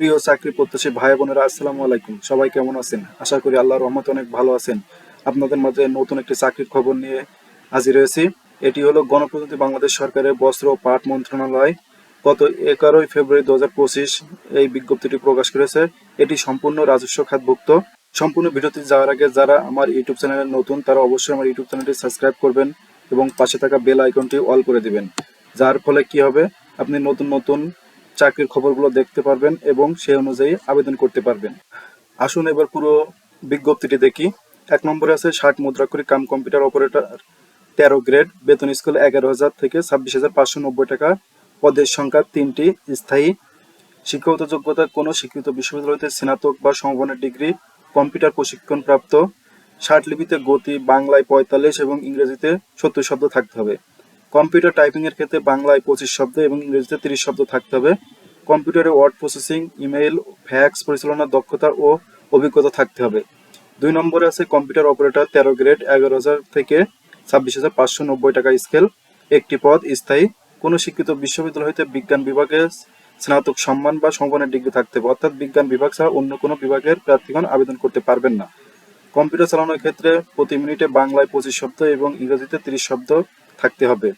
প্রিয় চাকরি প্রত্যাশী ভাই বোনেরা, আসসালামু আলাইকুম। সবাই কেমন আছেন? আশা করি আল্লাহর রহমত অনেক ভালো আছেন। আপনাদের মাঝে নতুন একটি চাকরির খবর নিয়ে হাজির হয়েছি। এটি হলো গণপ্রজাতন্ত্রী বাংলাদেশ সরকারের বস্ত্র ও পাট মন্ত্রণালয়। গত এগারোই ফেব্রুয়ারি দু এই বিজ্ঞপ্তিটি প্রকাশ করেছে। এটি সম্পূর্ণ রাজস্ব খাতভুক্ত। সম্পূর্ণ ভিডিওতে যাওয়ার আগে যারা আমার ইউটিউব চ্যানেলে নতুন, তারা অবশ্যই আমার ইউটিউব চ্যানেলটি সাবস্ক্রাইব করবেন এবং পাশে থাকা বেল আইকনটি অল করে দিবেন। যার ফলে কি হবে? আপনি নতুন নতুন চাকরির খবরগুলো দেখতে পারবেন এবং সেই অনুযায়ী আবেদন করতে পারবেন। আসুন এবার পুরো বিজ্ঞপ্তিটি দেখি। এক নম্বরে আছে ষাট মুদ্রাক্ষরিক কাম কম্পিউটার অপারেটর, তেরো গ্রেড, বেতন স্কুল এগারো হাজার থেকে ছাব্বিশ হাজার পাঁচশো নব্বই টাকা। পদের সংখ্যা তিনটি, স্থায়ী। শিক্ষাগত যোগ্যতা কোনো স্বীকৃত বিশ্ববিদ্যালয় হতে স্নাতক বা সমমানের ডিগ্রি, কম্পিউটার প্রশিক্ষণ প্রাপ্ত ষাট লিপিতে গতি, বাংলায় পঁয়তাল্লিশ এবং ইংরেজিতে সত্তর শব্দ থাকতে হবে। কম্পিউটার টাইপিং এর ক্ষেত্রে বাংলায় পঁচিশ শব্দ এবং ইংরেজিতে তিরিশ শব্দ থাকতে হবে। কম্পিউটারে ওয়ার্ড প্রসেসিং, ইমেইল, ফ্যাক্স, পরিচালনার দক্ষতা ও অভিজ্ঞতা থাকতে হবে। দুই নম্বরে আছে কম্পিউটার অপারেটর, তেরো গ্রেড, এগারো হাজার থেকে ছাব্বিশ হাজার পাঁচশো নব্বই টাকা স্কেল। একটি পদ, স্থায়ী। কোনো শিক্ষিত বিশ্ববিদ্যালয় হইতে বিজ্ঞান বিভাগে স্নাতক সম্মান বা সম্মানের ডিগ্রি থাকতে হবে। অর্থাৎ বিজ্ঞান বিভাগ ছাড়া অন্য কোনো বিভাগের প্রার্থীগণ আবেদন করতে পারবেন না। কম্পিউটার চালানোর ক্ষেত্রে প্রতি মিনিটে বাংলায় পঁচিশ শব্দ এবং ইংরেজিতে তিরিশ শব্দ থাকতে হবে।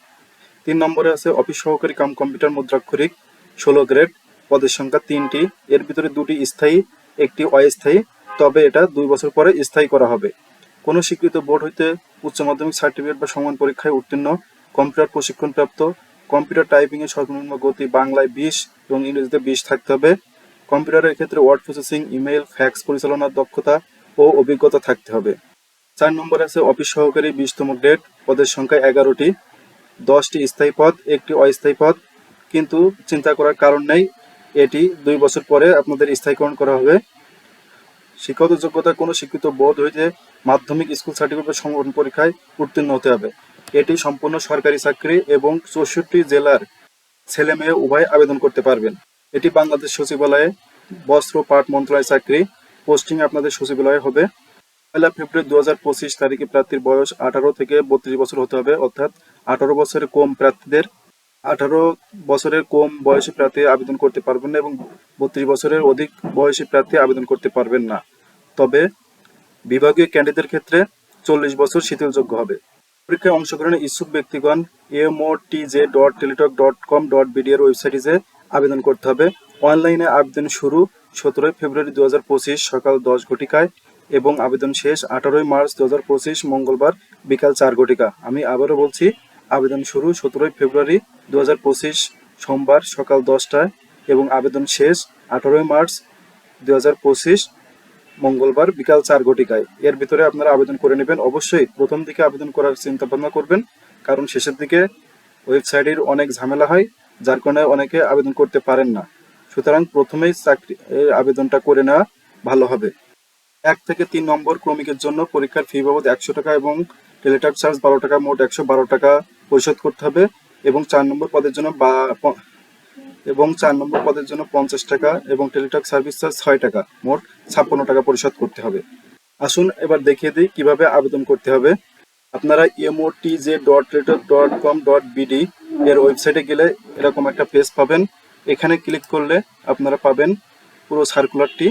তিন নম্বরে আছে অফিস সহকারী কাম কম্পিউটার মুদ্রাক্ষরিক, ষোলো গ্রেড, পদের সংখ্যা তিনটি। এর ভিতরে দুটি স্থায়ী, একটি অস্থায়ী। তবে এটা দুই বছর পরে স্থায়ী করা হবে। কোনো স্বীকৃত বোর্ড হইতে উচ্চ মাধ্যমিক সার্টিফিকেট বা সমান পরীক্ষায় উত্তীর্ণ, কম্পিউটার প্রশিক্ষণপ্রাপ্ত, কম্পিউটার টাইপিং এর সর্বনিম্ন গতি বাংলায় বিশ এবং ইংরেজিতে বিশ থাকতে হবে। কম্পিউটারের ক্ষেত্রে ওয়ার্ড প্রসেসিং ইমেল ফ্যাক্স পরিচালনার দক্ষতা ও অভিজ্ঞতা থাকতে হবে। চার নম্বরে আছে অফিস সহকারী বিশতম গ্রেড, পদের সংখ্যা এগারোটি। দশটি স্থায়ী পদ একটি অস্থায়ী পদ কিন্তু চিন্তা করার কারণ নেই। এটি দুই বছর পরে আপনাদের স্থায়ীকরণ করা হবে। শিক্ষাগত যোগ্যতা কোনো শিক্ষিত বোর্ড হইতে মাধ্যমিক স্কুল সার্টিফিকেট সংগঠন পরীক্ষায় উত্তীর্ণ হতে হবে। এটি সম্পূর্ণ সরকারি চাকরি এবং চৌষট্টি জেলার ছেলে মেয়ে উভয় আবেদন করতে পারবেন। এটি বাংলাদেশ সচিবালয়ে বস্ত্র পাট মন্ত্রণালয় চাকরি, পোস্টিং আপনাদের সচিবালয়ে হবে। পয়লা ফেব্রুয়ারি দু হাজার পঁচিশ তারিখে প্রার্থীর বয়স আঠারো থেকে বত্রিশ বছর হতে হবে, অর্থাৎ আঠারো বছরের কম প্রার্থীদের আঠারো বছরের কম বয়সী প্রার্থী আবেদন করতে পারবেন না এবং বত্রিশ বছরের অধিক বয়সী প্রার্থী আবেদন করতে পারবেন না। তবে বিভাগীয় ক্যান্ডিডেটের ক্ষেত্রে চল্লিশ বছর শিথিলযোগ্য হবে। পরীক্ষায় অংশগ্রহণের ইচ্ছুক ব্যক্তিগণ MOTJ dot Teletalk dot com dot BD এর ওয়েবসাইটে আবেদন করতে হবে। অনলাইনে আবেদন শুরু সতেরোই ফেব্রুয়ারি দু হাজার পঁচিশ সকাল দশ ঘটিকায়। এবং আবেদন শেষ আঠারোই মার্চ দু হাজার পঁচিশ মঙ্গলবার বিকাল চার ঘটিকা। আমি আবারও বলছি, আবেদন শুরু সতেরোই ফেব্রুয়ারি দু হাজার পঁচিশ সোমবার সকাল দশটায় এবং আবেদন শেষ আঠারোই মার্চ দু হাজার পঁচিশ মঙ্গলবার বিকাল চার ঘটিকায়। এর ভিতরে আপনারা আবেদন করে নেবেন। অবশ্যই প্রথম দিকে আবেদন করার চিন্তা ভাবনা করবেন, কারণ শেষের দিকে ওয়েবসাইটের অনেক ঝামেলা হয়, যার কারণে অনেকে আবেদন করতে পারেন না। সুতরাং প্রথমেই চাকরি আবেদনটা করে নেওয়া ভালো হবে। এক থেকে তিন নম্বর ক্রমিকের জন্য পরীক্ষার ফি বাবদ একশো টাকা এবং টেলিটক চার্জ বারো টাকা, মোট একশো বারো টাকা পরিশোধ করতে হবে এবং চার নম্বর পদের জন্য বা, এবং চার নম্বর পদের জন্য পঞ্চাশ টাকা এবং টেলিটক সার্ভিস চার্জ ছয় টাকা, মোট ছাপ্পান্ন টাকা পরিশোধ করতে হবে। আসুন এবার দেখিয়ে দিই কীভাবে আবেদন করতে হবে। আপনারা MOTJ dot Teletalk dot com dot BD এর ওয়েবসাইটে গেলে এরকম একটা পেজ পাবেন। এখানে ক্লিক করলে আপনারা পাবেন পুরো সার্কুলারটি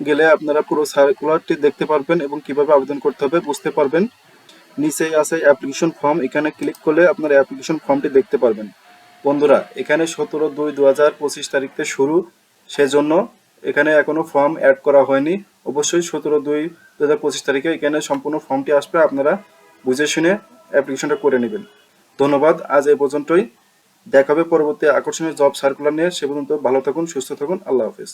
গেলে আপনারা পুরো সার্কুলারটি দেখতে পারবেন এবং কীভাবে আবেদন করতে হবে বুঝতে পারবেন। নিচে আছে অ্যাপ্লিকেশন ফর্ম এখানে ক্লিক করলে আপনারা অ্যাপ্লিকেশন ফর্মটি দেখতে পারবেন। বন্ধুরা, এখানে সতেরো দুই দু হাজার পঁচিশ তারিখতে শুরু। সেজন্য এখানে এখনও ফর্ম অ্যাড করা হয়নি। অবশ্যই সতেরো দুই দু হাজার পঁচিশ তারিখে এখানে সম্পূর্ণ ফর্মটি আসবে, আপনারা বুঝে শুনে অ্যাপ্লিকেশনটা করে নেবেন। ধন্যবাদ, আজ এই পর্যন্তই। দেখা হবে পরবর্তী আকর্ষণীয় জব সার্কুলার নিয়ে। সে পর্যন্ত ভালো থাকুন, সুস্থ থাকুন। আল্লাহ হাফিজ।